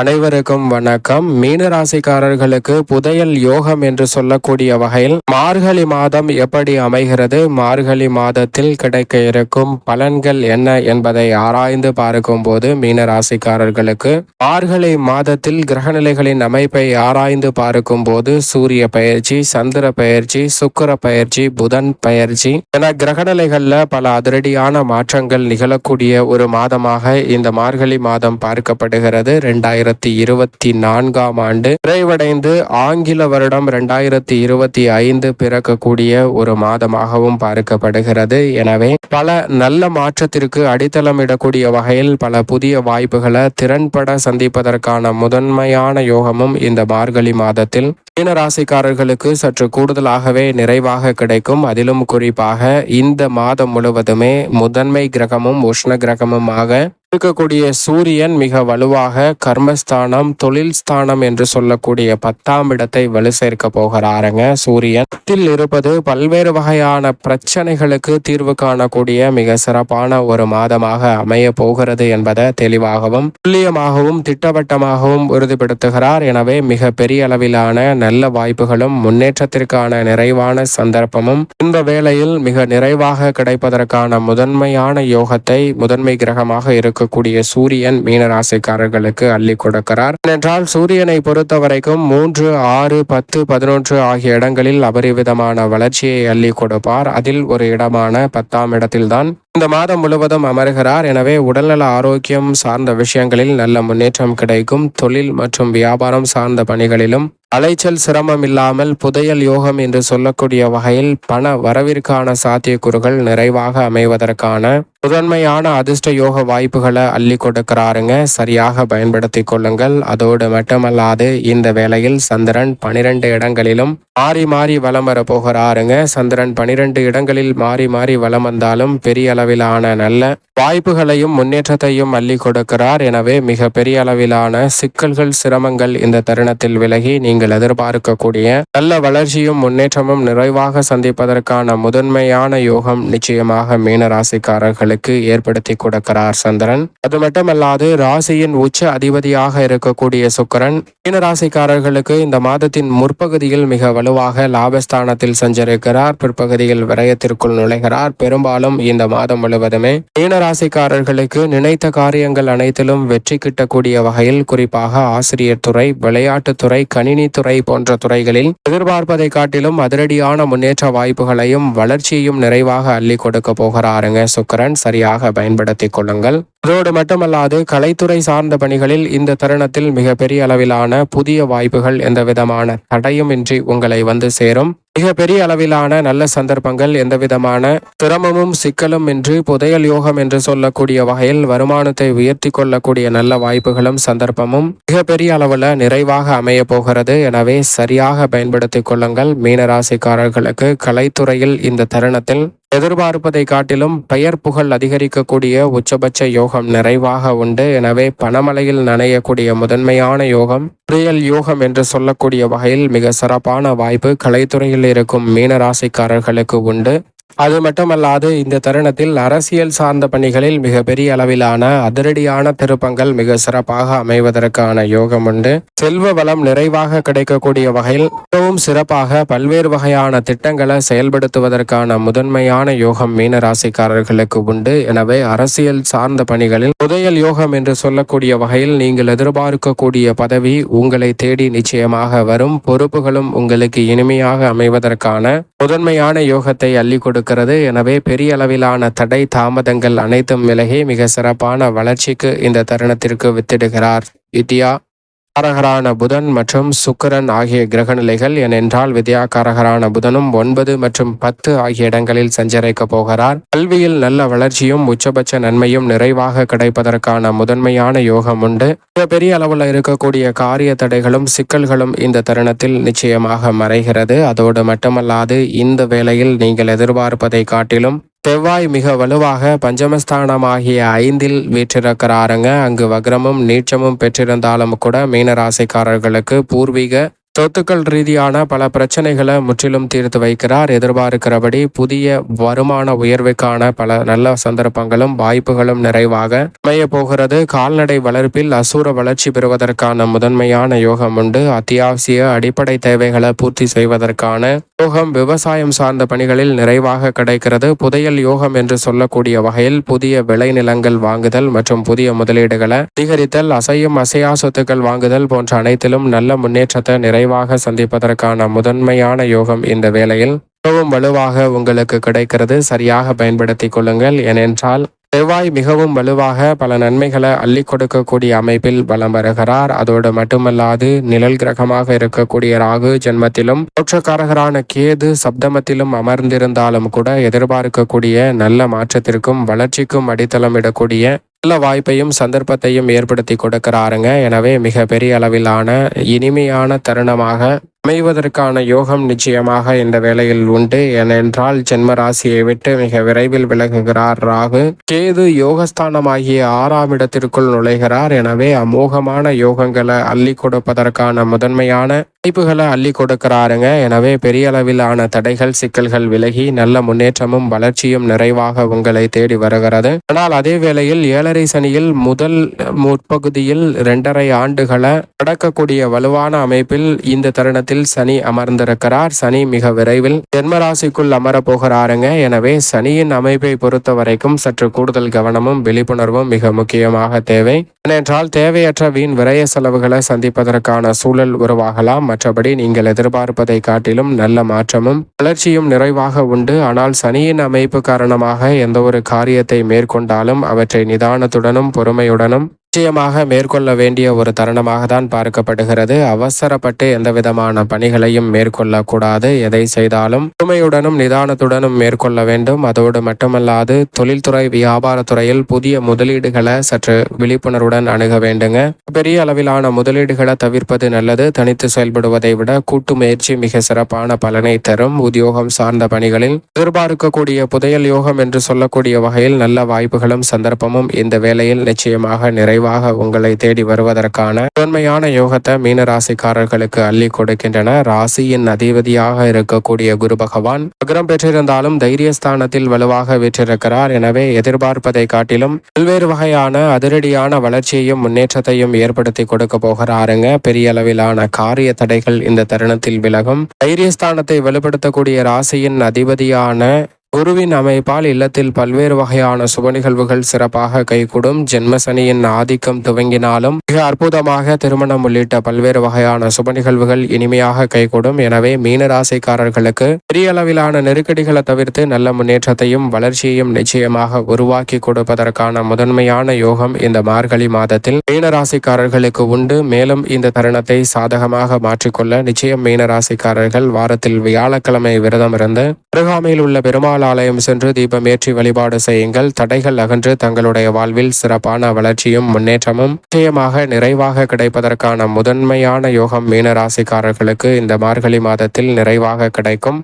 அனைவருக்கும் வணக்கம். மீன ராசிக்காரர்களுக்கு புதையல் யோகம் என்று சொல்லக்கூடிய வகையில் மார்கழி மாதம் எப்படி அமைகிறது? மார்கழி மாதத்தில் கிடைக்க இருக்கும் பலன்கள் என்ன என்பதை ஆராய்ந்து பார்க்கும் போது மீன ராசிக்காரர்களுக்கு மார்கழி மாதத்தில் கிரகநிலைகளின் அமைப்பை ஆராய்ந்து பார்க்கும் போது சூரிய பயிற்சி சந்திர பயிற்சி சுக்கிர பயிற்சி புதன் பயிற்சி என கிரகநிலைகள்ல பல அதிரடியான மாற்றங்கள் நிகழக்கூடிய ஒரு மாதமாக இந்த மார்கழி மாதம் பார்க்கப்படுகிறது. ரெண்டாயிரம் இரண்டாயிரத்தி இருபத்தி நான்காம் ஆண்டு நிறைவடைந்து ஆங்கில வருடம் இரண்டாயிரத்தி இருபத்தி ஐந்து பிறக்கக்கூடிய ஒரு மாதமாகவும் பார்க்கப்படுகிறது. எனவே பல நல்ல மாற்றத்திற்கு அடித்தளமிடக்கூடிய வகையில் பல புதிய வாய்ப்புகளை திறன்பட சந்திப்பதற்கான முதன்மையான யோகமும் இந்த மார்கழி மாதத்தில் மீனராசிக்காரர்களுக்கு சற்று கூடுதலாகவே நிறைவாக கிடைக்கும். அதிலும் குறிப்பாக இந்த மாதம் முழுவதுமே முதன்மை கிரகமும் உஷ்ண கிரகமுமாக இருக்கக்கூடிய சூரியன் மிக வலுவாக கர்மஸ்தானம் தொழில் ஸ்தானம் என்று சொல்லக்கூடிய பத்தாம் இடத்தை வலு சேர்க்க போகிறாருங்க சூரியன். இருப்பது பல்வேறு வகையான பிரச்சனைகளுக்கு தீர்வு காணக்கூடிய மிக சிறப்பான ஒரு மாதமாக அமைய போகிறது என்பதை தெளிவாகவும் துல்லியமாகவும் திட்டவட்டமாகவும் உறுதிப்படுத்துகிறார். எனவே மிக பெரிய அளவிலான நல்ல வாய்ப்புகளும் முன்னேற்றத்திற்கான நிறைவான சந்தர்ப்பமும் இந்த வேளையில் மிக நிறைவாக கிடைப்பதற்கான முதன்மையான யோகத்தை முதன்மை கிரகமாக இருக்கக்கூடிய சூரியன் மீனராசிக்காரர்களுக்கு அள்ளி கொடுக்கிறார். ஏனென்றால் சூரியனை பொறுத்த வரைக்கும் மூன்று ஆறு பத்து பதினொன்று ஆகிய இடங்களில் அபரிவிதமான வளர்ச்சியை அள்ளி கொடுப்பார். அதில் ஒரு இடமான பத்தாம் இடத்தில்தான் இந்த மாதம் முழுவதும் அமர்கிறார். எனவே உடல்நல ஆரோக்கியம் சார்ந்த விஷயங்களில் நல்ல முன்னேற்றம் கிடைக்கும். தொழில் மற்றும் வியாபாரம் சார்ந்த பணிகளிலும் அலைச்சல் சிரமம் இல்லாமல் புதையல் யோகம் என்று சொல்லக்கூடிய வகையில் பண வரவிற்கான சாத்தியக்கூறுகள் நிறைவாக அமைவதற்கான முதன்மையான அதிர்ஷ்ட யோக வாய்ப்புகளை அள்ளி கொடுக்கிறாருங்க. சரியாக பயன்படுத்திக் கொள்ளுங்கள். அதோடு மட்டுமல்லாது இந்த வேளையில் சந்திரன் பனிரெண்டு இடங்களிலும் மாறி மாறி வலம் வர போகிறாருங்க. சந்திரன் பனிரெண்டு இடங்களில் மாறி மாறி வலம் வந்தாலும் பெரிய அளவிலான நல்ல வாய்ப்புகளையும் முன்னேற்றத்தையும் அள்ளி கொடுக்கிறார். எனவே மிக பெரிய அளவிலான சிக்கல்கள் சிரமங்கள் இந்த தருணத்தில் விலகி நீங்கள் எதிர்பார்க்கக்கூடிய நல்ல வளர்ச்சியும் முன்னேற்றமும் நிறைவாக சந்திப்பதற்கான முதன்மையான யோகம் நிச்சயமாக மீனராசிக்காரர்கள் ராசிக்காரர்களுக்கு ஏற்படுத்தி கொடுக்கிறார் சந்திரன். அது மட்டுமல்லாது ராசியின் உச்ச அதிபதியாக இருக்கக்கூடிய சுக்கிரன் மீன ராசிக்காரர்களுக்கு இந்த மாதத்தின் முற்பகுதியில் மிக வலுவாக லாபஸ்தானத்தில் சஞ்சரிக்கிறார். பிற்பகுதியில் விரயத்திற்குள் நுழைகிறார். பெரும்பாலும் இந்த மாதம் முழுவதுமே மீன ராசிக்காரர்களுக்கு நினைத்த காரியங்கள் அனைத்திலும் வெற்றி கிட்டக்கூடிய வகையில் குறிப்பாக ஆசிரியர் துறை விளையாட்டுத்துறை கணினித்துறை போன்ற துறைகளில் எதிர்பார்ப்பதை காட்டிலும் அதிரடியான முன்னேற்ற வாய்ப்புகளையும் வளர்ச்சியையும் நிறைவாக அள்ளி கொடுக்க போகிறாருங்க சுக்கரன். சரியாக பயன்படுத்திக் கொள்ளுங்கள். அதோடு மட்டுமல்லாது கலைத்துறை சார்ந்த பணிகளில் இந்த தருணத்தில் மிக பெரிய அளவிலான புதிய வாய்ப்புகள் எந்த விதமான தடையுமின்றி உங்களை வந்து சேரும். மிகப்பெரிய அளவிலான நல்ல சந்தர்ப்பங்கள் எந்த விதமான சிரமமும் சிக்கலும் இன்றி புதையல் யோகம் என்று சொல்லக்கூடிய வகையில் வருமானத்தை உயர்த்தி கொள்ளக்கூடிய நல்ல வாய்ப்புகளும் சந்தர்ப்பமும் மிக பெரிய அளவில் நிறைவாக அமைய போகிறது. எனவே சரியாக பயன்படுத்திக் கொள்ளுங்கள். மீனராசிக்காரர்களுக்கு கலைத்துறையில் இந்த தருணத்தில் எதிர்பார்ப்பதை காட்டிலும் பெயர் புகழ் அதிகரிக்கக்கூடிய உச்சபட்ச யோகம் நிறைவாக உண்டு. எனவே பணமலையில் நனையக்கூடிய முதன்மையான யோகம் புரியல் யோகம் என்று சொல்லக்கூடிய வகையில் மிக சிறப்பான வாய்ப்பு கலைத்துறையில் இருக்கும் மீனராசிக்காரர்களுக்கு உண்டு. அது மட்டுமல்லாது இந்த தருணத்தில் அரசியல் சார்ந்த பணிகளில் மிக பெரிய அளவிலான அதிரடியான திருப்பங்கள் மிக சிறப்பாக அமைவதற்கான யோகம் உண்டு. செல்வ வளம் நிறைவாக கிடைக்கக்கூடிய வகையில் மிகவும் சிறப்பாக பல்வேறு வகையான திட்டங்களை செயல்படுத்துவதற்கான முதன்மையான யோகம் மீனராசிக்காரர்களுக்கு உண்டு. எனவே அரசியல் சார்ந்த பணிகளில் புதையல் யோகம் என்று சொல்லக்கூடிய வகையில் நீங்கள் எதிர்பார்க்கக்கூடிய பதவி உங்களை தேடி நிச்சயமாக வரும். பொறுப்புகளும் உங்களுக்கு இனிமையாக அமைவதற்கான முதன்மையான யோகத்தை அள்ளி கொடுக்கிறது எனவே பெரிய அளவிலான தடை தாமதங்கள் அனைத்தும் விலகி மிக சிறப்பான வளர்ச்சிக்கு இந்த தருணத்திற்கு வித்திடுகிறார். வித்யா காரகரான புதன் மற்றும் சுக்கரன் ஆகிய கிரகநிலைகள் ஏனென்றால் வித்யாகாரகரான புதனும் ஒன்பது மற்றும் பத்து ஆகிய இடங்களில் சஞ்சரிக்கப் போகிறார். கல்வியில் நல்ல வளர்ச்சியும் உச்சபட்ச நன்மையும் நிறைவாக கிடைப்பதற்கான முதன்மையான யோகம் உண்டு. மிக பெரிய அளவில் இருக்கக்கூடிய காரிய தடைகளும் சிக்கல்களும் இந்த தருணத்தில் நிச்சயமாக மறைகிறது. அதோடு மட்டுமல்லாது இந்த வேளையில் நீங்கள் எதிர்பார்ப்பதை காட்டிலும் செவ்வாய் மிக வலுவாக பஞ்சமஸ்தானமாகிய ஐந்தில் வீற்றிருக்கிறாருங்க. அங்கு வக்ரமும் நீச்சமும் பெற்றிருந்தாலும் கூட மீனராசிக்காரர்களுக்கு பூர்வீக சொத்துக்கள் ரீதியான பல பிரச்சனைகளை முற்றிலும் தீர்த்து வைக்கிறார். எதிர்பார்க்கிறபடி புதிய வருமான உயர்வுக்கான பல நல்ல சந்தர்ப்பங்களும் வாய்ப்புகளும் நிறைவாக அமைய போகிறது. கால்நடை வளர்ப்பில் அசூர வளர்ச்சி பெறுவதற்கான முதன்மையான யோகம் உண்டு. அத்தியாவசிய அடிப்படை தேவைகளை பூர்த்தி செய்வதற்கான யோகம் விவசாயம் சார்ந்த பணிகளில் நிறைவாக கிடைக்கிறது. புதையல் யோகம் என்று சொல்லக்கூடிய வகையில் புதிய விளைநிலங்கள் வாங்குதல் மற்றும் புதிய முதலீடுகளை அதிகரித்தல் அசையும் அசையா சொத்துக்கள் வாங்குதல் போன்ற அனைத்திலும் நல்ல முன்னேற்றத்தை நிறை நிறைவாக சந்திப்பதற்கான முதன்மையான யோகம் இந்த வேளையில். மிகவும் வலுவாக உங்களுக்கு கிடைக்கிறது. சரியாக பயன்படுத்திக் கொள்ளுங்கள். ஏனென்றால் செவ்வாய் மிகவும் வலுவாக பல நன்மைகளை அள்ளி கொடுக்கக்கூடிய அமைப்பில் பலம் வருகிறார். அதோடு மட்டுமல்லாது நிழல் கிரகமாக இருக்கக்கூடிய ராகு ஜென்மத்திலும் தோற்றக்காரகரான கேது சப்தமத்திலும் அமர்ந்திருந்தாலும் கூட எதிர்பார்க்கக்கூடிய நல்ல மாற்றத்திற்கும் வளர்ச்சிக்கும் அடித்தளமிடக்கூடிய நல்ல வாய்ப்பையும் சந்தர்ப்பத்தையும் ஏற்படுத்தி கொடுக்கிறாருங்க. எனவே மிக பெரிய அளவிலான இனிமையான தருணமாக அமைவதற்கான யோகம் நிச்சயமாக இந்த வேளையில் உண்டு. ஏனென்றால் ஜென்ம ராசியை விட்டு மிக விரைவில் விலகுகிறார் ராகு. கேது யோகஸ்தானமாகிய ஆறாம் இடத்திற்குள் நுழைகிறார். எனவே அமோகமான யோகங்களை அள்ளி கொடுப்பதற்கான முதன்மையான வாய்ப்புகளை அள்ளி கொடுக்கிறாருங்க. எனவே பெரிய அளவிலான தடைகள் சிக்கல்கள் விலகி நல்ல முன்னேற்றமும் வளர்ச்சியும் நிறைவாக உங்களை தேடி வருகிறது. ஆனால் அதே வேளையில் ஏழரை சனியில் முதல் முற்பகுதியில் இரண்டரை ஆண்டுகளை நடக்கக்கூடிய வலுவான அமைப்பில் இந்த தருணத்தில் சனி அமர்ந்திருக்கிறார். சனி மிக விரைவில் ஜென்மராசிக்குள் அமர போகிறாருங்க எனவே சனியின் அமைப்பை பொறுத்த வரைக்கும் சற்று கூடுதல் கவனமும் விழிப்புணர்வும் மிக முக்கியமாக தேவை. ஏனென்றால் தேவையற்ற வீண் விரய செலவுகளை சந்திப்பதற்கான சூழல் உருவாகலாம். மற்றபடி நீங்கள் எதிர்பார்ப்பதை காட்டிலும் நல்ல மாற்றமும் வளர்ச்சியும் நிறைவாக உண்டு. ஆனால் சனியின் அமைப்பு காரணமாக எந்த ஒரு காரியத்தை மேற்கொண்டாலும் அவற்றை நிதானத்துடனும் பொறுமையுடனும் நிச்சயமாக மேற்கொள்ள வேண்டிய ஒரு தருணமாக தான் பார்க்கப்படுகிறது. அவசரப்பட்டு எந்த விதமான பணிகளையும் மேற்கொள்ளக்கூடாது. எதை செய்தாலும் பொறுமையுடனும் நிதானத்துடனும் மேற்கொள்ள வேண்டும். அதோடு மட்டுமல்லாது தொழில்துறை வியாபாரத்துறையில் புதிய முதலீடுகளை சற்று விழிப்புணர்வுடன் அணுக வேண்டுங்க. பெரிய அளவிலான முதலீடுகளை தவிர்ப்பது நல்லது. தனித்து செயல்படுவதை விட கூட்டு முயற்சி மிக சிறப்பான பலனை தரும். உத்தியோகம் சார்ந்த பணிகளில் எதிர்பார்க்கக்கூடிய புதையல் யோகம் என்று சொல்லக்கூடிய வகையில் நல்ல வாய்ப்புகளும் சந்தர்ப்பமும் இந்த வேளையில் நிச்சயமாக நிறைவு விரைவாக உங்களை தேடி வருவதற்கான உண்மையான யோகத்தை மீன ராசிக்காரர்களுக்கு அள்ளி கொடுக்கின்றன. ராசியின் அதிபதியாக இருக்கக்கூடிய குரு பகவான் அகரம் பெற்றிருந்தாலும் தைரியஸ்தானத்தில் வலுவாக வீற்றிருக்கிறார். எனவே எதிர்பார்ப்பதை காட்டிலும் பல்வேறு வகையான அதிரடியான வளர்ச்சியையும் முன்னேற்றத்தையும் ஏற்படுத்தி கொடுக்க போகிறாருங்க. பெரிய அளவிலான காரிய தடைகள் இந்த தருணத்தில் விலகும். தைரியஸ்தானத்தை வலுப்படுத்தக்கூடிய ராசியின் அதிபதியான குருவின் அமைப்பால் இல்லத்தில் பல்வேறு வகையான சுப நிகழ்வுகள் சிறப்பாக கைகூடும். ஜென்மசனியின் ஆதிக்கம் துவங்கினாலும் மிக அற்புதமாக திருமணம் உள்ளிட்ட பல்வேறு வகையான சுப நிகழ்வுகள் இனிமையாக கைகூடும். எனவே மீனராசிக்காரர்களுக்கு பெரிய அளவிலான நெருக்கடிகளை தவிர்த்து நல்ல முன்னேற்றத்தையும் வளர்ச்சியையும் நிச்சயமாக உருவாக்கி கொடுப்பதற்கான முதன்மையான யோகம் இந்த மார்கழி மாதத்தில் மீனராசிக்காரர்களுக்கு உண்டு. மேலும் இந்த தருணத்தை சாதகமாக மாற்றிக்கொள்ள நிச்சயம் மீனராசிக்காரர்கள் வாரத்தில் வியாழக்கிழமை விரதம் இருந்து அருகாமையில் உள்ள பெருமாள் பெருமாள் ஆலயம் சென்று தீபம் ஏற்றி வழிபாடு செய்யுங்கள். தடைகள் அகன்று தங்களுடைய வாழ்வில் சிறப்பான வளர்ச்சியும் முன்னேற்றமும் நிச்சயமாக நிறைவாக கிடைப்பதற்கான முதன்மையான யோகம் மீனராசிக்காரர்களுக்கு இந்த மார்கழி மாதத்தில் நிறைவாக கிடைக்கும்.